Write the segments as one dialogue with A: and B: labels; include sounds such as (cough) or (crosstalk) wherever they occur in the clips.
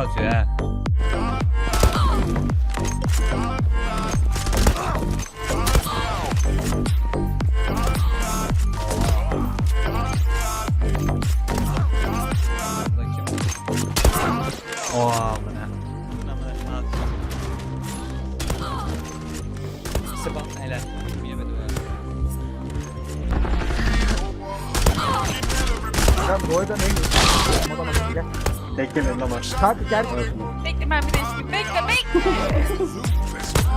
A: atıyor ha. Bakayım. Oha bu ne? Amına şunu atacağım. Sıban helal. Yemedim ha.
B: Ben bu oyunda neyim?
C: Bekle ben ama.
B: Kanka gel.
D: Bekle ben bir değişiklik. Bekle bekle.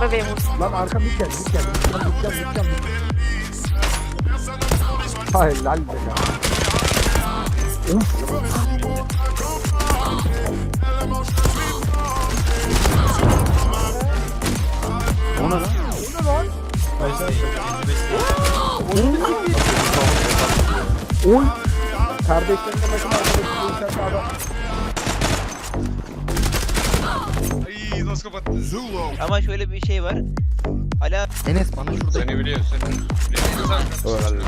D: (laughs) Bebeğim vursun.
B: Lan arkam ilk gel, ilk gel. Lan gideceğim, gideceğim. Hayır lal be ya.
E: O ne lan?
B: Oy. Kardeşlerine bakın arkadaşım. Bu sen sağda.
F: Nasıl kapattı?
G: Ama şöyle bir şey var. Hala
E: Enes bana şurada
F: Seni biliyor seni. Biliyor sen?
B: Solda.